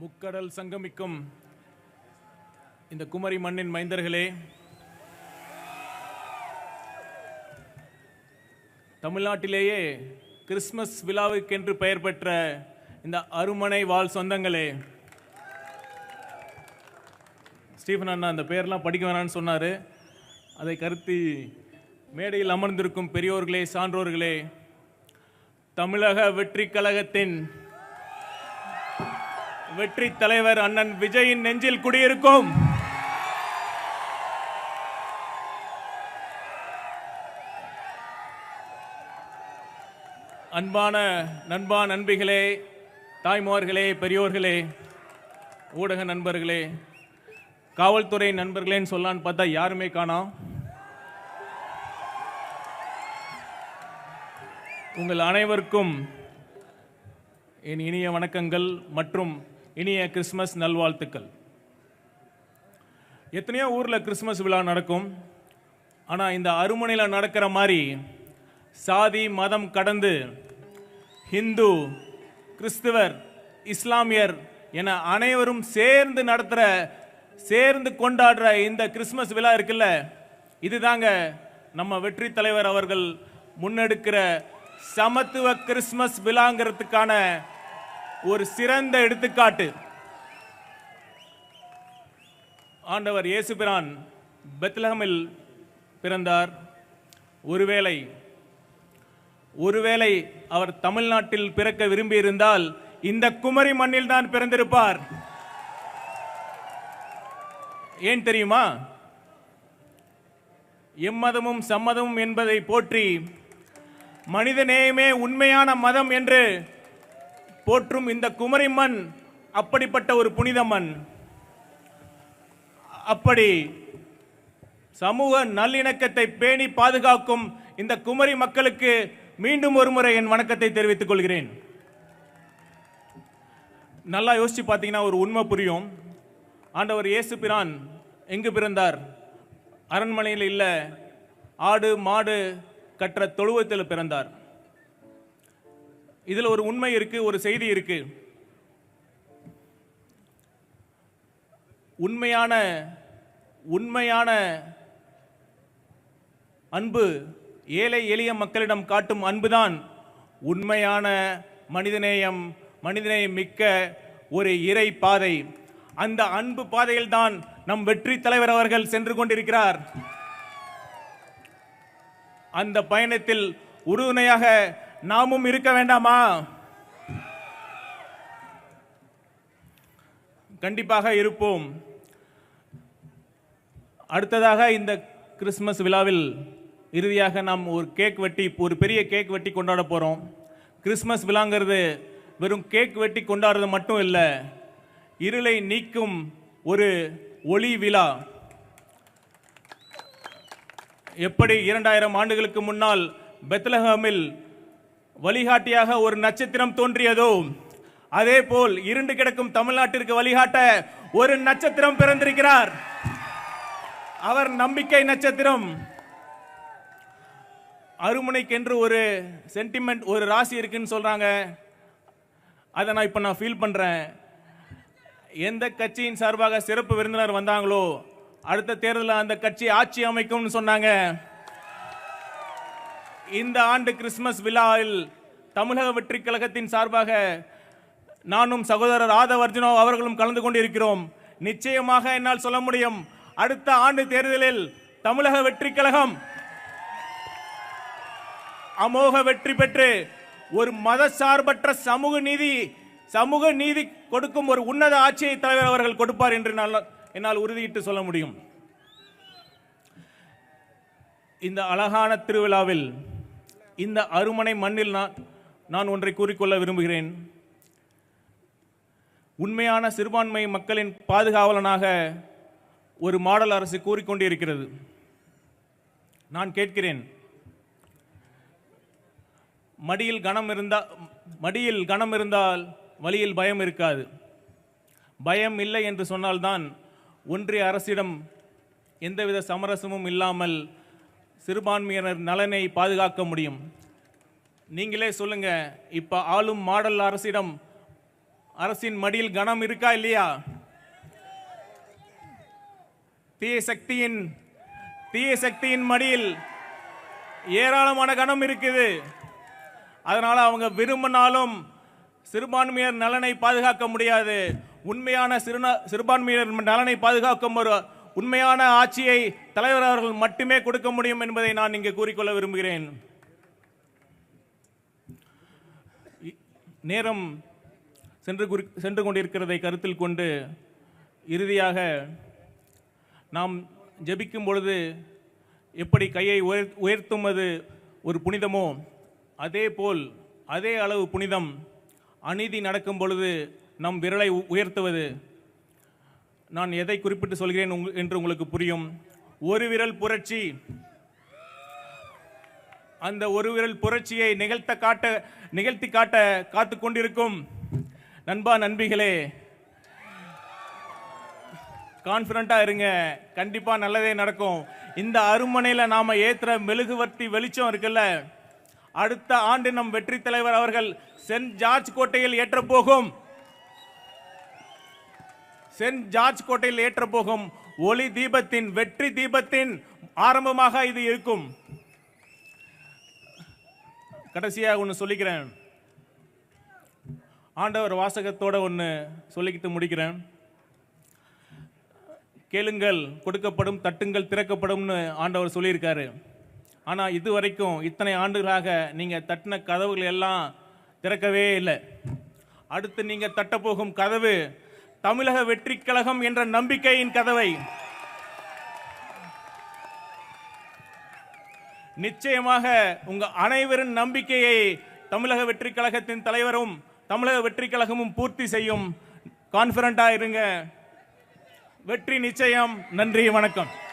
முக்கடல் சங்கமிக்கும் இந்த குமரி மண்ணின் மைந்தர்களே தமிழ்நாட்டிலேயே கிறிஸ்மஸ் விழாவுக்கென்று பெயர் பெற்ற இந்த அருமனை வாழ் சொந்தங்களே ஸ்டீஃபன் அண்ணா அந்த பேர்லாம் படிக்க வேணான்னு சொன்னார். அதை கருத்தி மேடையில் அமர்ந்திருக்கும் பெரியோர்களே சான்றோர்களே தமிழக வெற்றி கழகத்தின் வெற்றி தலைவர் அண்ணன் விஜயின் நெஞ்சில் குடியிருக்கும். அன்பான நண்பா நண்பிகளே தாய்மார்களே பெரியோர்களே ஊடக நண்பர்களே காவல்துறை நண்பர்களேன்னு சொல்லான்னு பார்த்தா யாருமே காணா. உங்கள் அனைவருக்கும் என் இனிய வணக்கங்கள் மற்றும் இனிய கிறிஸ்மஸ் நல்வாழ்த்துக்கள். எத்தனையோ ஊரில் கிறிஸ்மஸ் விழா நடக்கும். ஆனால் இந்த அருமனையில் நடக்கிற மாதிரி சாதி மதம் கடந்து ஹிந்து கிறிஸ்துவர் இஸ்லாமியர் என அனைவரும் சேர்ந்து நடத்துகிற சேர்ந்து கொண்டாடுற இந்த கிறிஸ்மஸ் விழா இருக்குல்ல? இதுதாங்க நம்ம வெற்றி தலைவர் அவர்கள் முன்னெடுக்கிற சமத்துவ கிறிஸ்மஸ் விழாங்கிறதுக்கான ஒரு சிறந்த எடுத்துக்காட்டு. ஆண்டவர் இயேசுபிரான் பெத்லகமில் பிறந்தார். ஒருவேளை ஒருவேளை அவர் தமிழ்நாட்டில் பிறக்க விரும்பியிருந்தால் இந்த குமரி மண்ணில் தான் பிறந்திருப்பார். ஏன் தெரியுமா? எம்மதமும் சம்மதமும் என்பதை போற்றி மனித நேயமே உண்மையான மதம் என்று போற்றும் இந்த குமரி மண் அப்படிப்பட்ட ஒரு புனித மண். அப்படி சமூக நல்லிணக்கத்தை பேணி பாதுகாக்கும் இந்த குமரி மக்களுக்கு மீண்டும் ஒரு முறை என் வணக்கத்தை தெரிவித்துக் கொள்கிறேன். நல்லா யோசிச்சு பார்த்தீங்கன்னா ஒரு உண்மை புரியும். ஆண்டவர் இயேசு பிரான் எங்கு பிறந்தார்? அரண்மனையில் இல்லை ஆடு மாடு கற்ற தொழுவத்தில் பிறந்தார். இதில் ஒரு உண்மை இருக்கு ஒரு செய்தி இருக்கு. உண்மையான உண்மையான அன்பு ஏழை எளிய மக்களிடம் காட்டும் அன்புதான். உண்மையான மனிதநேயம் மனிதநேயம் மிக்க ஒரு இறை பாதை. அந்த அன்பு பாதையில்தான் நம் வெற்றி தலைவர் அவர்கள் சென்று கொண்டிருக்கிறார். அந்த பயணத்தில் உறுதுணையாக நாமும் இருக்க வேண்டாமா? கண்டிப்பாக இருப்போம். அடுத்ததாக இந்த கிறிஸ்மஸ் விழாவில் இறுதியாக நாம் ஒரு கேக் வெட்டி ஒரு பெரிய கேக் வெட்டி கொண்டாட போகிறோம் கிறிஸ்மஸ் விழாங்கிறது வெறும் கேக் வெட்டி கொண்டாடுறது மட்டும் இல்லை இருளை நீக்கும் ஒரு ஒளி விழா. எப்படி இரண்டாயிரம் ஆண்டுகளுக்கு முன்னால் பெத்லஹாமில் வழிகாட்டியாக ஒரு நட்சத்திரம் தோன்றியதோ அதே போல் இருண்டு கிடக்கும் தமிழ்நாட்டிற்கு வழிகாட்ட ஒரு நட்சத்திரம் பிறந்திருக்கிறார். அவர் நம்பிக்கை நட்சத்திரம். அருமுனைக்கென்று ஒரு சென்டிமெண்ட் ஒரு ராசி இருக்குன்னு சொல்றாங்க. அதை நான் இப்போ நான் ஃபீல் பண்றேன். எந்த கட்சியின் சார்பாக சிறப்பு விருந்தினர் வந்தாங்களோ அடுத்த தேர்தலில் அந்த கட்சி ஆட்சி அமைக்கும்னு சொன்னாங்க. இந்த ஆண்டு கிறிஸ்மஸ் விழாவில் தமிழக வெற்றி கழகத்தின் சார்பாக நானும் சகோதரர் ஆதவ் அவர்களும் கலந்து கொண்டிருக்கிறோம். நிச்சயமாக என்னால் சொல்ல முடியும். அடுத்த ஆண்டு தேர்தலில் தமிழக வெற்றி கழகம் அமோக வெற்றி பெற்று ஒரு மதசார்பற்ற சமூக நீதி சமூக நீதி கொடுக்கும் ஒரு உன்னத ஆட்சியை தலைவர் அவர்கள் கொடுப்பார் என்று நான் என்னால் உறுதியிட்டு சொல்ல முடியும். இந்த அழகான திருவிழாவில் இந்த அருமனை மண்ணில் நான் நான் ஒன்றை கூறிக்கொள்ள விரும்புகிறேன். உண்மையான சிறுபான்மை மக்களின் பாதுகாவலனாக ஒரு மாடல் அரசு கூறிக்கொண்டிருக்கிறது. நான் கேட்கிறேன் மடியில் கனம் இருந்தால் மடியில் கனம் இருந்தால் வழியில் பயம் இருக்காது. பயம் இல்லை என்று சொன்னால்தான் ஒன்றிய அரசிடம் எந்தவித சமரசமும் இல்லாமல் சிறுபான்மையினர் நலனை பாதுகாக்க முடியும். நீங்களே சொல்லுங்க இப்போ ஆளும் மாடல் அரசிடம் அரசின் மடியில் கனம் இருக்கா இல்லையா? தீய சக்தியின் தீய சக்தியின் மடியில் ஏராளமான கனம் இருக்குது. அதனால் அவங்க விரும்பினாலும் சிறுபான்மையினர் நலனை பாதுகாக்க முடியாது. உண்மையான சிறுநா சிறுபான்மையினர் நலனை பாதுகாக்கும் ஒரு உண்மையான ஆட்சியை தலைவர் அவர்கள் மட்டுமே கொடுக்க முடியும் என்பதை நான் இங்கே கூறிக்கொள்ள விரும்புகிறேன். நேரம் சென்று குறி- சென்று கொண்டிருக்கிறதை கருத்தில் கொண்டு இறுதியாக நாம் ஜபிக்கும் பொழுது எப்படி கையை உயர் உயர்த்துவது ஒரு புனிதமோ அதே போல் அதே அளவு புனிதம் அநீதி நடக்கும் பொழுது நம் விரலை உ- உயர்த்துவது நான் எதை குறிப்பிட்டு சொல்கிறேன் என்று உங்களுக்கு புரியும். ஒரு விரல் புரட்சி. அந்த ஒரு விரல் புரட்சியை நிகழ்த்த காட்ட நிகழ்த்தி காட்ட காத்து கொண்டிருக்கும் நண்பா நண்பிகளே. கான்ஃபிடண்டா இருங்க. கண்டிப்பா நல்லதே நடக்கும். இந்த அருமனையில் நாம ஏத்துற மெழுகுவர்த்தி வெளிச்சம் இருக்குல்ல? அடுத்த ஆண்டு நம் வெற்றி தலைவர் அவர்கள் சென்ட் ஜார்ஜ் கோட்டையில் ஏற்ற போகும். சென்ட் ஜார்ஜ் கோட்டையில் ஏற்ற போகும் ஒளி தீபத்தின் வெற்றி தீபத்தின் ஆரம்பமாக இது இருக்கும். கடைசியாக ஒன்று சொல்லிக்கிறேன். ஆண்டவர் வாசகத்தோட ஒன்று சொல்லிக்கிட்டு முடிக்கிறேன். கேளுங்கள் கொடுக்கப்படும் தட்டுங்கள் திறக்கப்படும்னு ஆண்டவர் சொல்லியிருக்காரு. ஆனால் இது வரைக்கும் இத்தனை ஆண்டுகளாக நீங்கள் தட்டின கதவுகள் எல்லாம் திறக்கவே இல்லை. அடுத்து நீங்கள் தட்டப்போகும் கதவு தமிழக வெற்றிக் கழகம் என்ற நம்பிக்கையின் கதவை. நிச்சயமாக உங்க அனைவரின் நம்பிக்கையை தமிழக வெற்றிக் கழகத்தின் தலைவரும் தமிழக வெற்றிக் கழகமும் பூர்த்தி செய்யும். கான்பிடண்டா இருங்க. வெற்றி நிச்சயம். நன்றி வணக்கம்.